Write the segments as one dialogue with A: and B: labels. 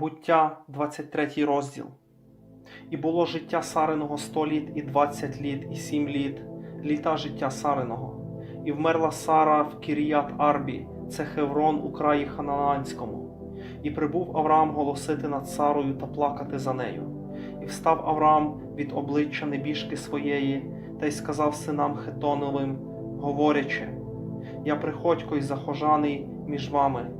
A: Буття, 23 розділ. І було життя Сариного 100 літ, і 20 літ, і 7 літ, літа життя Сариного. І вмерла Сара в Кіріят Арбі, це Хеврон у краї Ханаанському. І прибув Авраам голосити над Сарою та плакати за нею. І встав Авраам від обличчя небіжки своєї, та й сказав синам Хетоновим, говорячи: Я приходько й захожаний між вами.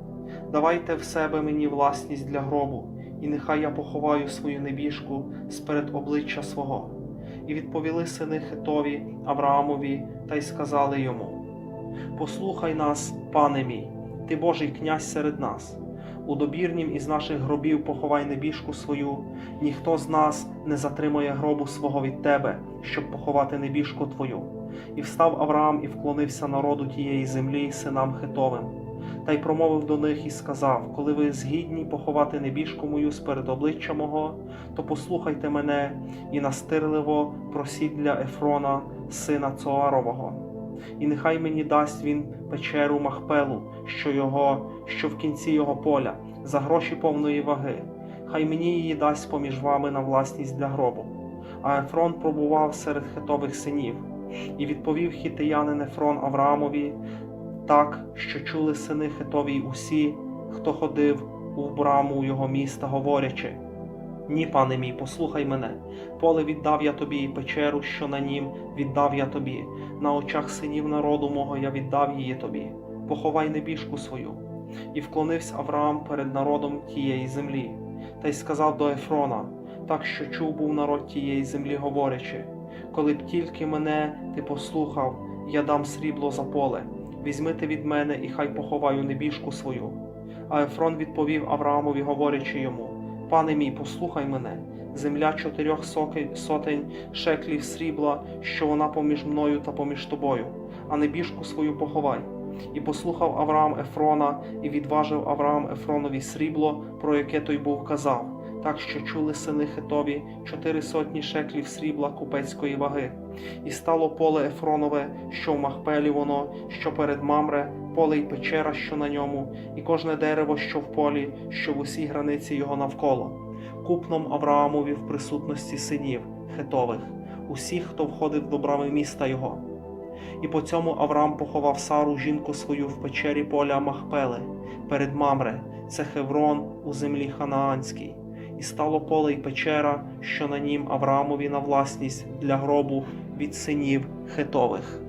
A: Давайте в себе мені власність для гробу, і нехай я поховаю свою небіжку сперед обличчя свого. І відповіли сини Хитові Авраамові та й сказали йому: Послухай нас, пане мій, ти Божий князь серед нас. У добірнім із наших гробів поховай небіжку свою, ніхто з нас не затримує гробу свого від тебе, щоб поховати небіжку твою. І встав Авраам і вклонився народу тієї землі синам Хитовим та й промовив до них і сказав: Коли ви згідні поховати небіжку мою сперед обличчя мого, то послухайте мене і настирливо просіть для Ефрона, сина Цоарового. І нехай мені дасть він печеру Махпелу, що його, що в кінці його поля, за гроші повної ваги. Хай мені її дасть поміж вами на власність для гробу. А Ефрон пробував серед хитових синів, і відповів хітиянин Ефрон Авраамові так, що чули сини Хитові усі, хто ходив у браму його міста, говорячи: Ні, пане мій, послухай мене, поле віддав я тобі, і печеру, що на нім віддав я тобі, на очах синів народу мого я віддав її тобі, поховай небіжку свою. І вклонився Авраам перед народом тієї землі, та й сказав до Ефрона, так що чув був народ тієї землі, говорячи: Коли б тільки мене ти послухав, я дам срібло за поле візьмите від мене, і хай поховаю небіжку свою. А Ефрон відповів Авраамові, говорячи йому: Пане мій, послухай мене, земля чотирьох сотень шеклів срібла, що вона поміж мною та поміж тобою, а небіжку свою поховай. І послухав Авраам Ефрона, і відважив Авраам Ефронові срібло, про яке той був казав, так що чули сини Хитові чотири сотні шеклів срібла купецької ваги. І стало поле Ефронове, що в Махпелі воно, що перед Мамре, поле й печера, що на ньому, і кожне дерево, що в полі, що в усій границі його навколо. Купном Авраамові в присутності синів Хитових, усіх, хто входив до брами міста його. І по цьому Авраам поховав Сару, жінку свою, в печері поля Махпели, перед Мамре, це Хеврон у землі Ханаанській. І стало поле й печера, що на нім Авраамові на власність для гробу від синів Хитових.